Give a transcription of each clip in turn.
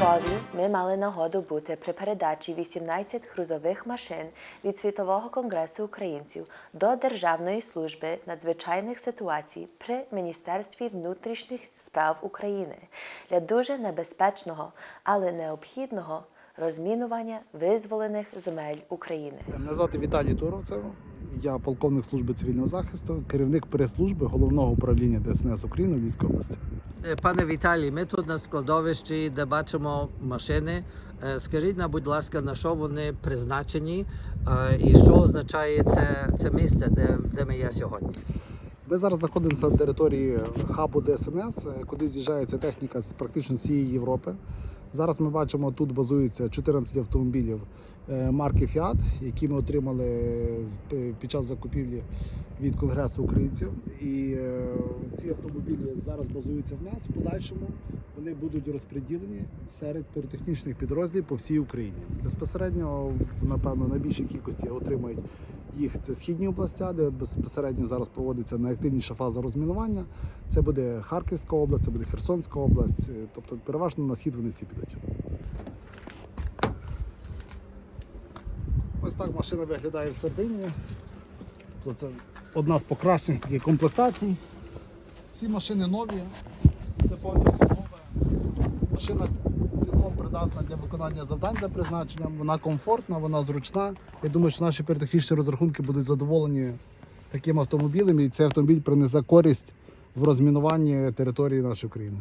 Львові ми мали нагоду бути при передачі 18 грузових машин від Світового конгресу українців до Державної служби надзвичайних ситуацій при Міністерстві внутрішніх справ України для дуже небезпечного, але необхідного розмінування визволених земель України. Мене звати Віталій Туровцев. Я полковник служби цивільного захисту, керівник прес-служби головного управління ДСНС України в Львівській області. Е, Пане Віталій, ми тут на складовищі, де бачимо машини. Е, Скажіть нам, будь ласка, на що вони призначені е, і що означає це, це місце, де, де ми є сьогодні? Ми зараз знаходимося на території хабу ДСНС, е, куди з'їжджається техніка з практично всієї Європи. Зараз ми бачимо, тут базується 14 автомобілів е, марки Fiat, які ми отримали під час закупівлі від Конгресу українців. І е, ці автомобілі зараз базуються в нас. В подальшому вони будуть розподілені серед піротехнічних підрозділів по всій Україні. Безпосередньо, напевно, найбільшій кількості отримають їх це східні областя, де безпосередньо зараз проводиться найактивніша фаза розмінування. Це буде Харківська область, це буде Херсонська область. е, Тобто, переважно на схід вони всі підуть. Ось так машина виглядає всередині. Тобто Це одна з покращених таких комплектацій. Всі машини нові, все повністю нове. Машина цілком придатна для виконання завдань за призначенням. Вона комфортна, вона зручна. Я думаю, що наші піротехнічні розрахунки будуть задоволені таким автомобілем, і цей автомобіль принесе користь в розмінуванні території нашої країни.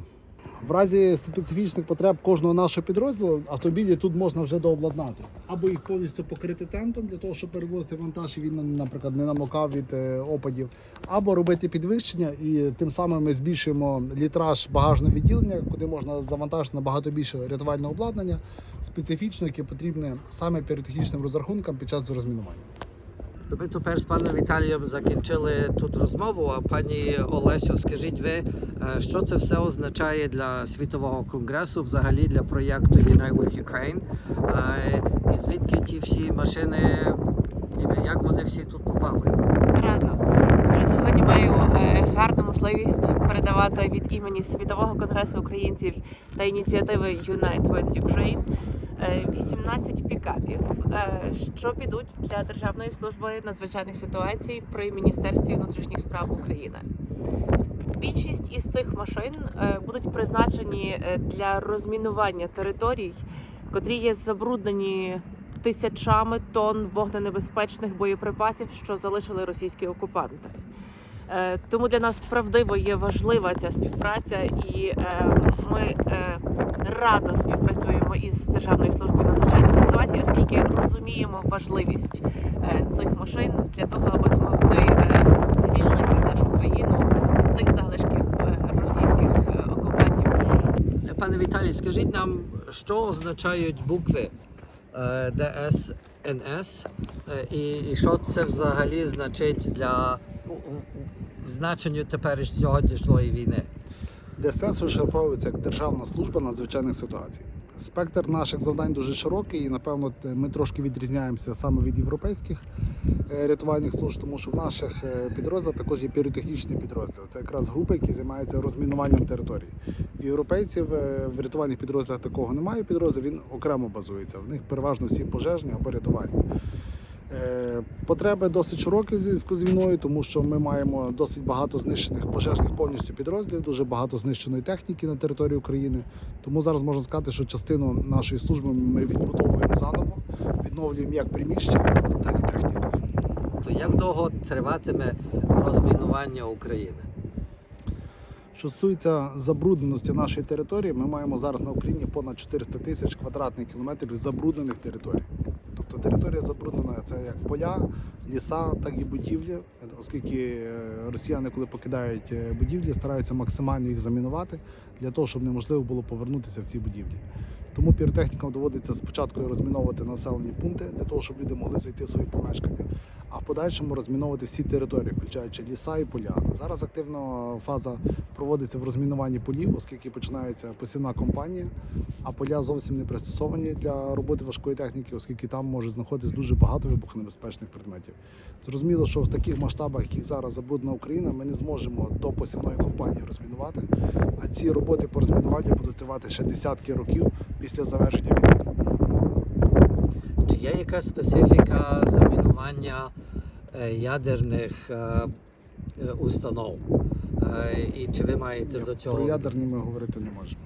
В разі специфічних потреб кожного нашого підрозділу автомобілі тут можна вже дообладнати. Або їх повністю покрити тентом для того, щоб перевозити вантаж, і він, наприклад, не намокав від е, опадів, або робити підвищення, і тим самим ми збільшуємо літраж багажного відділення, куди можна завантажити набагато більше рятувального обладнання, специфічно, яке потрібне саме піротехнічним розрахункам під час розмінування. То ми тепер з паном Віталієм закінчили тут розмову. А пані Олесю, скажіть ви, е, що це все означає для світового конгресу, взагалі для проєкту Unite with Ukraine? Е, І звідки ті всі машини, як вони всі тут попали? Рада. Вже сьогодні маю е, гарну можливість передавати від імені Світового конгресу українців та ініціативи Unite with Ukraine 18 пікапів, е, що підуть для Державної служби надзвичайних ситуацій при Міністерстві внутрішніх справ України. Більшість із цих машин е, будуть призначені е, для розмінування територій, котрі є забруднені тисячами тонн вогненебезпечних боєприпасів, що залишили російські окупанти. Е, Тому для нас правдиво є важлива ця співпраця, і е, ми е, радо співпрацюємо із Державною службою надзвичайних ситуацій, оскільки розуміємо важливість цих машин для того, аби змогти звільнити нашу країну від тих залишків російських окупантів. Пане Віталій, скажіть нам, що означають букви ДСНС і, що це взагалі значить для значенню тепер сьогоднішньої війни? ДСНС розшифровується як Державна служба надзвичайних ситуацій. Спектр наших завдань дуже широкий, і напевно ми трошки відрізняємося саме від європейських е, рятувальних служб, тому що в наших е, підрозділах також є піротехнічні підрозділи. Це якраз групи, які займаються розмінуванням території. В європейців е, в рятувальних підрозділах такого немає. Підрозділ він окремо базується. В них переважно всі пожежні або рятувальні. Е, Потреби досить широкі в зв'язку з війною, тому що ми маємо досить багато знищених пожежних повністю підрозділів, дуже багато знищеної техніки на території України. Тому зараз можна сказати, що частину нашої служби ми відбудовуємо заново, відновлюємо як приміщення, так і техніку. То як довго триватиме розмінування України? Що стосується забрудненості нашої території, ми маємо зараз на Україні понад 400 тисяч квадратних кілометрів забруднених територій. Територія забруднена це як поля, ліса, так і будівлі, оскільки е, росіяни, коли покидають е, будівлі, стараються максимально їх замінувати для того, щоб неможливо було повернутися в ці будівлі. Тому піротехнікам доводиться спочатку розміновувати населені пункти для того, щоб люди могли зайти в свої помешкання, а в подальшому розміновувати всі території, включаючи ліса і поля. Зараз активно фаза проводиться в розмінуванні полів, оскільки починається посівна кампанія, а поля зовсім не пристосовані для роботи важкої техніки, оскільки там може знаходитись дуже багато вибухонебезпечних предметів. Зрозуміло, що в таких масштабах. яких зараз забруднена Україна, ми не зможемо до посівної кампанії розмінувати. А ці роботи по розмінуванню будуть тривати ще десятки років після завершення війни. Чи є якась специфіка замінування е, ядерних е, е, установ? І чи ви маєте до цього? Про ядерні ми говорити не можемо.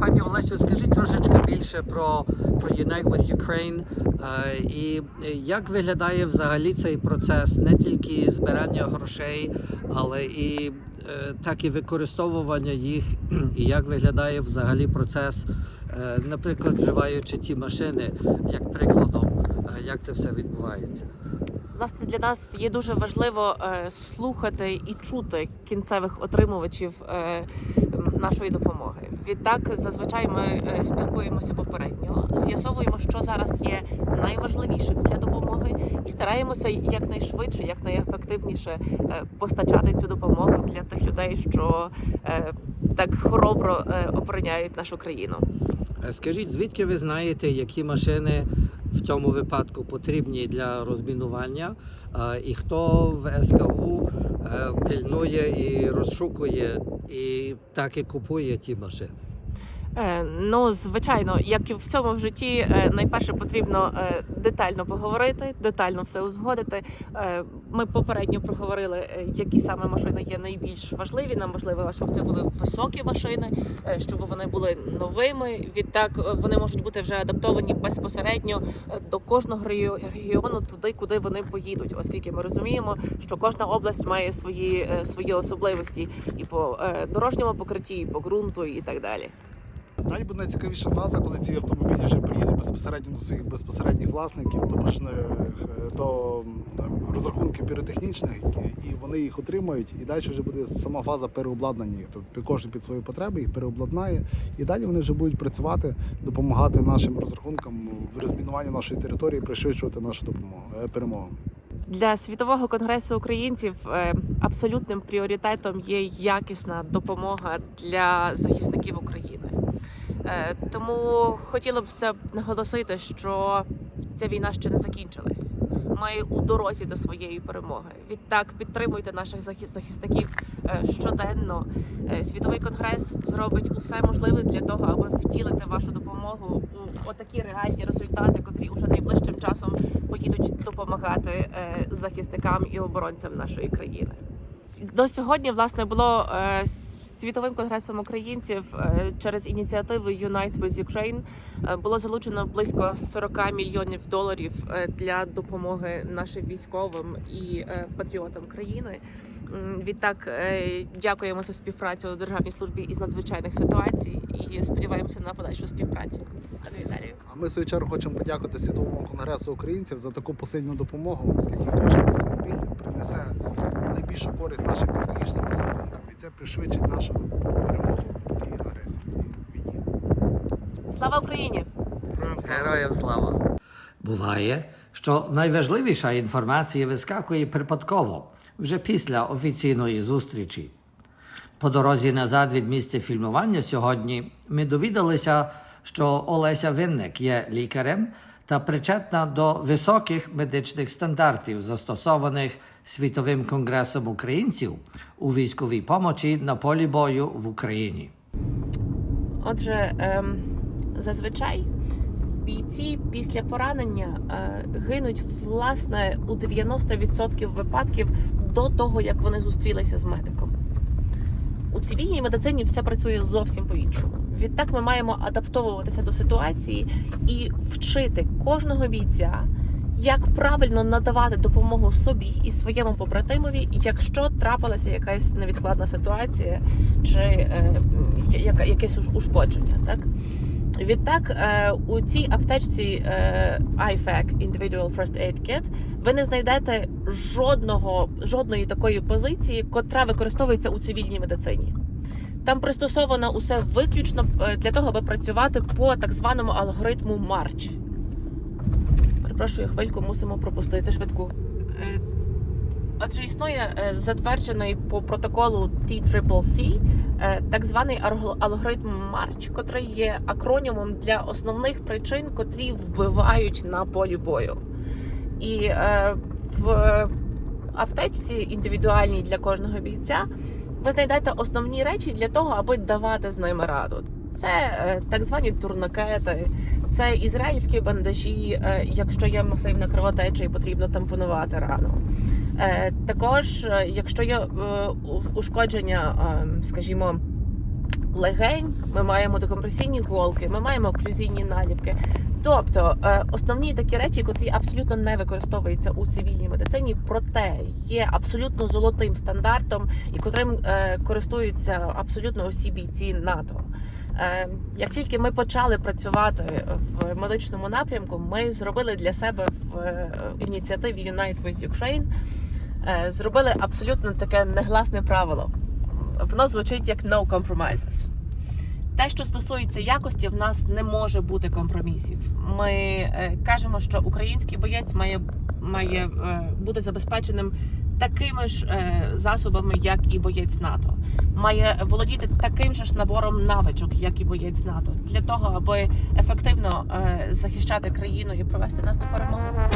Пані Олесю, скажіть трошечки більше про, про Unite with Ukraine і як виглядає взагалі цей процес не тільки збирання грошей, але і так і використовування їх, і як виглядає взагалі процес, е, наприклад, вживаючи ті машини, як прикладом, е, як це все відбувається. Власне, для нас є дуже важливо е, слухати і чути кінцевих отримувачів е, нашої допомоги. Відтак, зазвичай ми е, спілкуємося попередньо, з'ясовуємо, що зараз є найважливішим для допомоги, і стараємося якнайшвидше, якнайефективніше е, постачати цю допомогу для тих людей, що е, так хоробро обороняють нашу країну. Скажіть, звідки ви знаєте, які машини в цьому випадку потрібні для розмінування, і хто в СКУ пильнує і розшукує, і так і купує ті машини? Е, Ну, звичайно, як і в всьому в житті, е, найперше потрібно е, детально поговорити, детально все узгодити. Ми попередньо проговорили, які саме машини є найбільш важливі. Нам важливо, щоб це були високі машини, щоб вони були новими. Відтак вони можуть бути вже адаптовані безпосередньо до кожного регіону, туди, куди вони поїдуть, оскільки ми розуміємо, що кожна область має свої, свої особливості і по дорожньому покритті, і по ґрунту, і так далі. Далі буде найцікавіша фаза, коли ці автомобілі вже приїдуть безпосередньо до своїх безпосередніх власників, до е, до розрахунків піротехнічних, і- і вони їх отримають. І далі вже буде сама фаза переобладнання їх. Тобто кожен під свої потреби їх переобладнає. І далі вони вже будуть працювати, допомагати нашим розрахункам в розмінуванні нашої території, пришвидшувати нашу допомогу е, перемогу. Для світового конгресу українців е, абсолютним пріоритетом є якісна допомога для захисників України. Е, Тому хотіла б все наголосити, що ця війна ще не закінчилась. Ми у дорозі до своєї перемоги. Відтак підтримуйте наших захис- захисників е, щоденно. Е, Світовий конгрес зробить усе можливе для того, аби втілити вашу допомогу у отакі реальні результати, котрі уже найближчим часом поїдуть допомагати захисникам і оборонцям нашої країни. До сьогодні власне було світовим конгресом українців е, через ініціативу Unite with Ukraine е, було залучено близько 40 мільйонів доларів е, для допомоги нашим військовим і патріотам країни. Відтак е, дякуємо за співпрацю у Державній службі із надзвичайних ситуацій і сподіваємося на подальшу співпрацю. Пане Віталію. А ми в свою чергу хочемо подякувати Світовому конгресу українців за таку посильну допомогу, оскільки кожен автомобіль принесе найбільшу користь нашим піротехнічним розрахункам, і це пришвидшить нашу перемогу в цій агресії війні. Слава Україні! Героям слава! Буває, що найважливіша інформація вискакує припадково вже після офіційної зустрічі. По дорозі назад від місця фільмування сьогодні ми довідалися, що Олеся Винник є лікарем та причетна до високих медичних стандартів, застосованих Світовим конгресом українців у військовій помочі на полі бою в Україні. Отже, ем, зазвичай бійці після поранення е, гинуть власне у 90% випадків до того, як вони зустрілися з медиком. У цивільній медицині все працює зовсім по-іншому. Відтак ми маємо адаптовуватися до ситуації і вчити кожного бійця, як правильно надавати допомогу собі і своєму побратимові, якщо трапилася якась невідкладна ситуація чи е, якесь ушкодження. Так? Відтак, е, у цій аптечці е, IFAC Individual First Aid Kit ви не знайдете жодного, жодної такої позиції, котра використовується у цивільній медицині. Там пристосовано усе виключно е, для того, аби працювати по так званому алгоритму Марч. Перепрошую, хвильку мусимо пропустити швидку. Отже, існує затверджений по протоколу е, так званий алгоритм Марч, котрий є акронімом для основних причин, котрі вбивають на полі бою. І е, в аптечці індивідуальній для кожного бійця ви знайдете основні речі для того, аби давати з ними раду. Це е, так звані турникети, це ізраїльські бандажі, е, якщо є масивна кровотеча і потрібно тампонувати рану. Е, Також, е, якщо є е, ушкодження, скажімо, легень, ми маємо декомпресійні голки, ми маємо оклюзійні наліпки. Тобто основні такі речі, котрі абсолютно не використовуються у цивільній медицині, проте є абсолютно золотим стандартом і котрим користуються абсолютно усі бійці НАТО. Е, Як тільки ми почали працювати в медичному напрямку, ми зробили для себе в е, ініціативі Unite with Ukraine е, зробили абсолютно таке негласне правило. Воно звучить як no compromises. Те, що стосується якості, в нас не може бути компромісів. Ми кажемо, що український боєць має, має бути забезпеченим такими ж е, засобами, як і боєць НАТО, має володіти таким же ж набором навичок, як і боєць НАТО, для того, аби ефективно е, захищати країну і провести нас до перемоги.